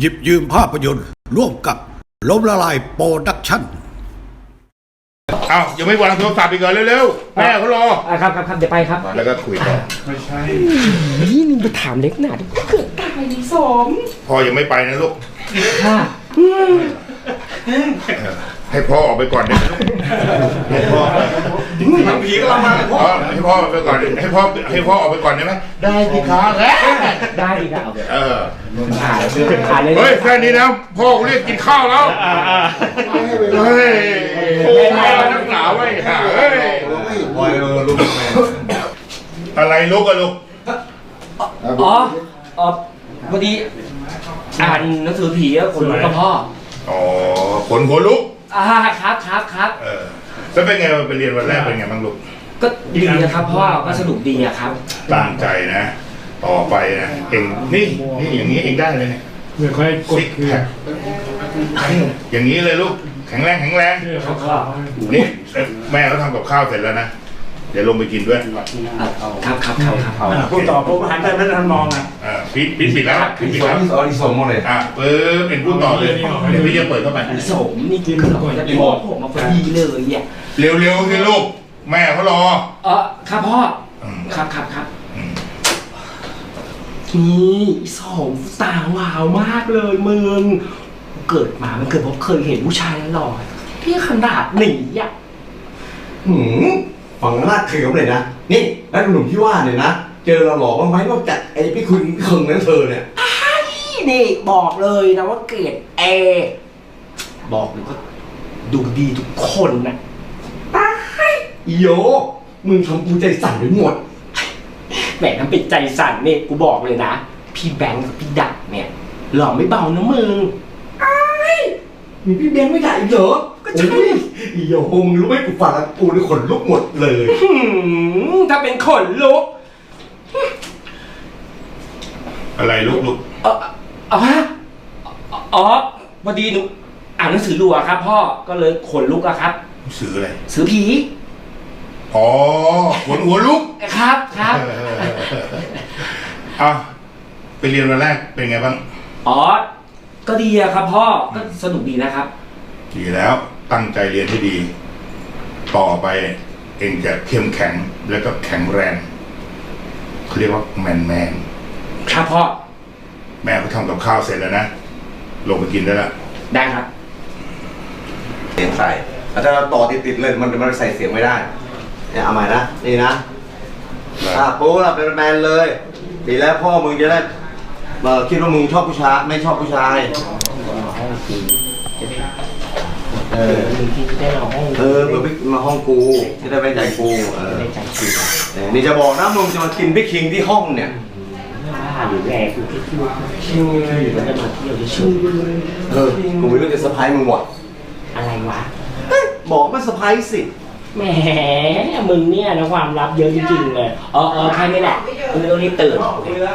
หยิบยืมภาพยนตร์ ร่วมกับล้มละลายโปรดักชั่นเอ้ายังไม่วางโทรศัพท์อีกเหรอเร็วๆแม่เขารอ อะครับครับครับเดี๋ยวไปครับแล้วก็คุยต่อนี่มึงไปถามเล็กหนาดิเกิดตายดิสมพ่อยังไม่ไปนะลูก ค่ะ เออ ให้พ่อออกไปก่อนเดี๋ยวให้พ่อทำผีก็มาพ่อให้พ่อออกไปก่อนให้พ่อให้พ่อออกไปก่อนได้ไหมได้สิครับแล้วได้อีกแล้วเออถ่ายถ่ายเลยเฮ้ยแค่นี้นะพ่อกูเรียกกินข้าวแล้วเฮ้ยโอ้ยนักหนาไว้ยห่าเฮ้ยอะไรลูกอะลูกอ๋ออ๋อพอดีอ่านหนังสือผีอะคนลุกกับพ่ออ๋อขนหัวลุก อ่าครับครับครับ เออแล้วเป็นไงไปเรียนวันแรกเป็นไงบ้างลูกก็ดีนะครับพ่อก็สนุกดีอะครับ ตั้งใจนะ ต่อไปนะเองนี่นี่อย่างนี้เองได้เลยเนี่ยไม่ค่อยกดซิกคือแพคอย่างนี้เลยลูกแข็งแรงแข็งแรงครับพ่อนี่แม่เขาทำกับข้าวเสร็จแล้วนะ เดี๋ยวลงไปกินด้วยอะครับครับครับครับพูดต่อผมหันไปไม่ทันมองอะอ่าปิดปิดปิดแล้วปิดปิดแล้วอ๋อนี่ส่งหมดเลยอะเปิดเป็นพูดต่อเลยเดี๋ยวพี่จะเปิดเข้าไปสมนี่คือขนมจะบอกผมมาพอดีเลยอะเร็วๆสิลูกแม่เขารอเออครับพ่ออืมครับครับครับอืมนี่สองตาว้าวมากเลยมึงเกิดมามันเกิดเพราะเคยเห็นผู้ชายหล่อที่ขนาดนี้อะหืม ฟังน่าเขียวเลยนะ นี่แล้วหนุ่มที่ว่าเนี่ยนะ เจอเราหล่อบ้างไหมนอกจากไอ้พี่คุณพี่เคิงนั้นเธอเนี่ยนี่นี่บอกเลยนะว่าเกรดเอบอกเลยว่าดูดีทุกคนนะอีโยมึงทำกูใจสั่นไปหมด แหมทำเป็นใจสั่นนี่กูบอกเลยนะ พี่แบงค์กับพี่ดักเนี่ย หล่อไม่เบานะมึง มีพี่เบนไม่ได้อีกเหรอก็ใช่อี โยมึงรู้ไหมกูฟังแล้วกูนี่ขนลุกหมดเลยหืมถ้าเป็นคนลุกอะไรลูกลูกเออเอาฮะอ๋อพอดีหนูอ่านหนังสือดูอะครับ พ่อก็เลยขนลุกอะครับซื้ออะไรสือผีอ๋อขนหัวลุกครับครับเอาไปเรียนวันแรกเป็นไงบ้างอ๋อก็ดีอะครับ พ่อก็สนุกดีนะครับ ดีแล้ว ตั้งใจเรียนให้ดี ต่อไปเองจะเข้มแข็งแล้วก็แข็งแรงเขาเรียกว่าแมนแมนครับพ่อ แม่เขาทำกับข้าวเสร็จแล้วนะ ลงไปกินได้แล้วได้ครับ เสียงใส่แล้วถ้าเราต่อติดๆเลยมันมันใส่เสียงไม่ได้เนี่ยเอาใหม่นะนี่นะอะปูล่ะเป็นแมนเลยดีแล้วพ่อมึงจะได้เอ่อคิดว่ามึงชอบผู้ชายไม่ชอบผู้ชาย เออที่ได้เราห้องเออเผื่อพี่มาห้องกูจะได้ไว้ใจกูเออได้ใจคิวเออนี่จะบอกนะมึงจะมากินพี่คิงที่ห้องเนี่ยว่าหรือแหวกูคิดคิวคิวมันจะมาเที่ยวจะชื่อเออกูมีเรื่องจะเซอร์ไพรส์มึงว่ะอะไรวะบอกมาเซอร์ไพรส์สิแหมมึงเนี่ยนะความลับเยอะจริงๆเลยเออเออแค่นี้แหละมึงต้องรีบตื่นโอเคอ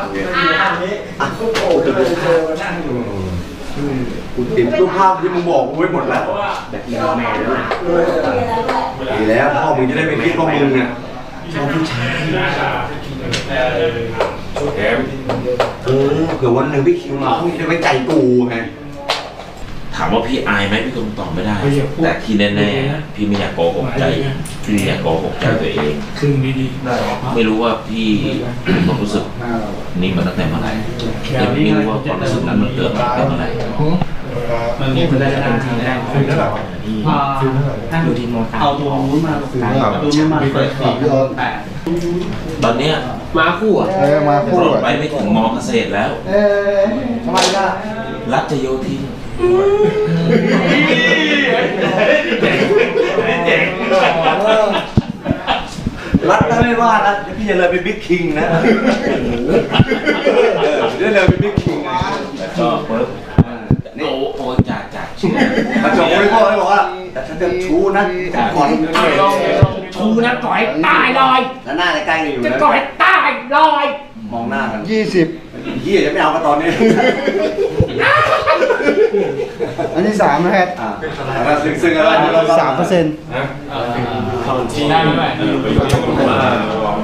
ะ โอ้โหกูติดรูปภาพที่มึงบอกกูไว้หมดแล้วแบบแมนแมนแล้วนะดีแล้วพ่อมึงจะได้ไม่คิดว่ามึงเนี่ยชอบผู้ชายเออเผื่อวันหนึ่งพี่คิงมาพี่จะไว้ใจกูไงถามว่าพี่อายไหมพี่คงตอบไม่ได้ไม่อยากพูดแต่ที่แน่ๆพี่ไม่อยากโกหกใจพี่ไม่อยากโกหกใจตัวเองครึ่งดีๆได้ไม่รู้ว่าพี่มีความรู้สึกนี้มาตั้งแต่เมื่อไหร่แต่ไม่รู้ว่าความรู้สึกนั้นมันเกิดมาตั้งแต่เมื่อไหร่มันนี่มันได้เป็นครั้งแรกคือเท่าไหร่ดูทีมองตาเอาตัวนู้นมาเอาตัวนู้นมาเปิดสี่แปดตอนเนี้ยมาคู่อะเออมาพูดโปรดไปไม่ถึงมอเกษตรแล้วเออทำไมล่ะรัชโยธิน รัฐถ้าไม่ว่านะเดี๋ยวพี่จะเลยเป็นบิ๊กคิงนะเออเดี๋ยวเลยเป็นบิ๊กคิงไงก็ปึ๊บนี่โอ้โอ้จ่าจ่าเชื่อมาจบคุยพ่อเลยบอกว่าแต่ถ้าจะชูนะก่อนชูนะก่อยตายลอยแล้วหน้าใกล้ๆกันอยู่จะนะก่อยตายลอย มองหน้ากันยี่สิบยี่จะไม่เอากันตอนนี้ อันที่สามนะฮะอ่าแล้วซึ้งๆกันแล้วสามเปอร์เซ็นต์ได้ไหม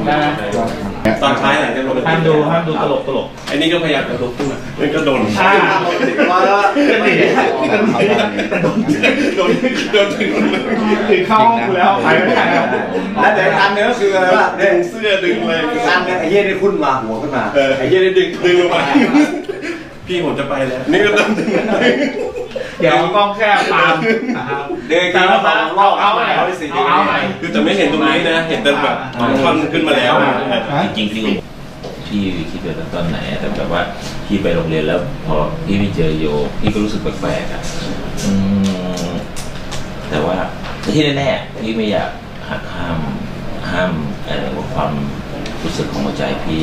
ได้ไหมตอนท้ายหลังจากลงไปห้ามดูห้ามดูตลกตลกไอ้นี่ก็พยายามจะลุกขึ้นมามันก็โดนอ่ามาแล้วโดนโดนถึงถึงเข้าห้องกูแล้วไปไม่ได้แล้วแล้วเดี๋ยวอีกอันหนึงก็คืออะไรวะดึงเสื้อดึงเลยอีกอันหนึงไอ้เหี้ยนี่ขึ้นมาหัวขึ้นมาเออไอ้เหี้ยนี่ดึงดึงลงมา พี่ผมจะไปแล้วนี่ก็ต้องดึงเดี๋ยวกล้องแค่ตามนะครับเดินแต่กินว่ามาสองรอบเอาใหม่เอาไปสี่เอาใหม่คือจะไม่เห็นตรงนี้นะ เห็นแต่แบบท่อนขึ้นมาแล้วจริงๆพี่พี่คิดไปตอนไหนอะแต่แบบว่าพี่ไปโรงเรียนแล้ว พอพี่ไม่เจอโยพี่ก็รู้สึกแปลกๆอะอืมแต่ว่าที่แน่ๆพี่ไม่อยากหักห้ามห้ามเอ่อความรู้สึกของหัวใจพี่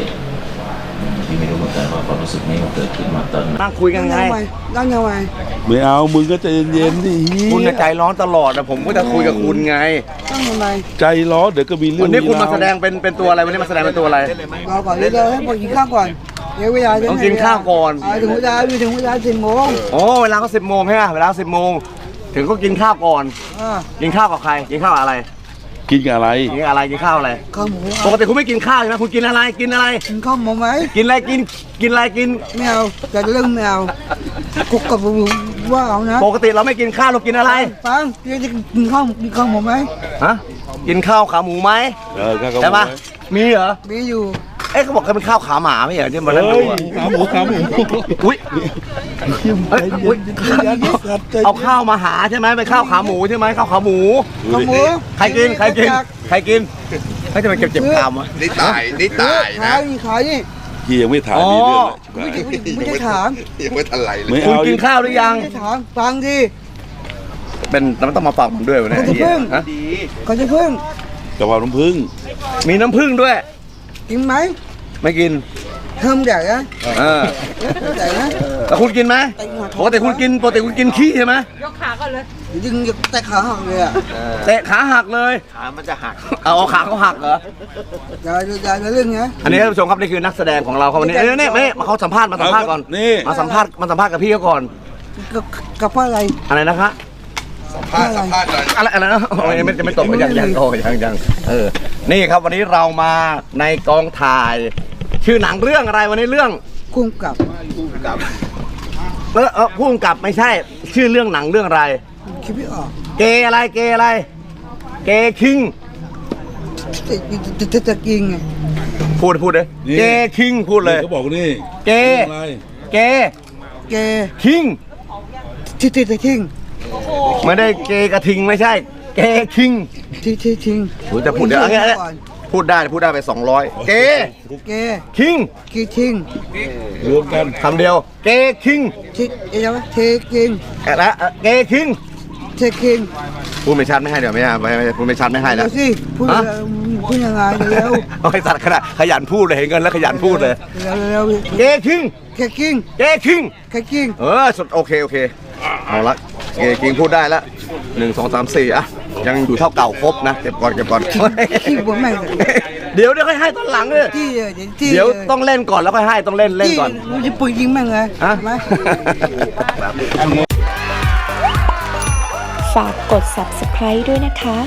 รู้สึกนี้มันเกิดขึ้นมาตอนไหนนั่งคุยกันไงนั่งยังไงไม่เอามึงก็ใจเย็นๆดิคุณน่ะใจร้อนตลอดนะผมก็จะคุยกับคุณไงนั่งยังไงใจร้อนเดี๋ยวก็มีเรื่อวังนนี้คุณมารวแสดงเป็นเป็นตัวอะไรวันนี้มาแสดงเป็นตัวอะไรรอก่อนเดี๋ยวให้พอกินข้าวก่อนเดี๋ยวเวลาต้องกินข้าวก่อนถึงเวลาถึงเวลาสิบโมงโอ้เวลาก็สิบโมงใช่ไหมเวลาสิบโมงถึงก็กินข้าวก่อนอ่ากินข้าวกับใครกินข้าวกับอะไร กินกับอะไร กินอะไรกินข้าวอะไรข้าวหมูปกติคุณไม่กินข้าวใช่ไหมคุณกินอะไรกินอะไร กินข้าวหมูไหมกินอะไรกินกินอะไรกินไม่เอาแต่เรื่องไม่เอากุกกับว่าเอานะ ปกติเราไม่กินข้าวเรากินอะไรฟังเดี๋ยวจะกินข้าวกินข้าวหมูไหมฮะกินข้าวขาหมูไหมเออข้าวกับใช่ปะมีเหรอมีอยู่เอ๊ะเขาบอกเขาเป็นข้าวขาหมาไม่เหรอที่มันนั่นเฮ้ดูยอะขาหมูขาหมูอุ้ยเอ้ยอุ๊ยเอาข้าวมาหาใช่ไหมเป็นข้าวขาหมูใช่ไหมข้าวขาหมูข้าวหมูใครกินใครกินใครกินให้ทำไมเจ็บเจ็บกรามวะ นี่ตายนี่ตายขายนี่ขายนี่พี่ยังไม่ถ่ายอ๋อมีเรื่องเลยไม่ได้ถามไม่คุณเอากินข้าวหรือยัง ไม่ได้ถามฟังดิเป็นแล้วมันต้องมาฝากผมด้วยวะเนี่ยคุณจะเพิ่งฮะก็จะเพิ่งกะเพราน้ำผึ้งมีน้ำผึ้งด้วย กินไหม ไม่กินเพิ่มแดกนะเออแดกนะแล้วคุณกินไหมปกติคุณกินปกติคุณกินขี้ใช่ไหมยิงแต่ขาหักเลยอะเตะขาหักเลย ขามันจะหัก เอาเอาขาเขาหักเหรออย่าอย่าอย่าเรื่องเนี้ยอันนี้ท่านผู้ชมครับนี่คือนักแสดงของเราครับวันนี้เอ้ยนี่นี่มาเขาสัมภาษณ์มาสัมภาษณ์ก่อนนี่ มาสัมภาษณ์มาสัมภาษณ์กับพี่เขาก่อนกับกับอะไรอะไรนะคะอะไรอะไรอะไรนะโอ้ยยังไม่ยังไม่ตกยังยังโอ้ยยังยังเออนี่ครับวันนี้เรามาในกองถ่าย ชื่อหนังเรื่องอะไรวันนี้เรื่องกุ้งกับเออเออผู้กำกับไม่ใช่ ชื่อเรื่องหนังเรื่องอะไร คิดไม่ออกเกย์อะไรเกย์อะไร เกย์คิงจะจะจะกินไงพูดพูดเลยเกย์คิงพูดเลย เขาบอกนี่เกย์อะไรเกย์แกคิงที่ที่ที่ทิ้งไม่ได้เกย์กระทิงไม่ใช่ เกย์คิงที่ที่ทิ้งโหจะพูดเดี๋ยวเอางี้เอางี้ พูดได้พูดได้ไป 200 เกย์แกคิงกี่ทิ้งรวมกันคำเดียว เกย์คิงที่เอ๊ะเทกิงและเกย์คิงเทกิงพูดไม่ชัดไม่ให้เดี๋ยวไม่ให้ไม่ไม่พูดไม่ชัดไม่ให้แล้เดี๋ยววสิพูดฮะพูดยังไงเร็วเอาให้สัตว์ขนาดขยันพูดเลยเห็นกันแล้วขยันพูดเลย เร็วเร็วเกย์คิงแค่กิงเกย์คิงแค่กิง เออสุดโอเค โอเค เอาละเกย์คิงพูดได้ละหนึ่งสองสามสี่อะ ยังอยู่เท่าเก่าครบนะเก็บก่อนเก็บก่อนขี้บนแม่งเดี๋ยวเดี๋ยวค่อยให้ตอนหลังเลยที่ที่เดี๋ยวต้องเล่นก่อนแล้วค่อยให้ต้องเล่นเล่นก่อนที่จะปืนยิงแม่งเลยฮะไหมฝากกด subscribe ด้วยนะคะ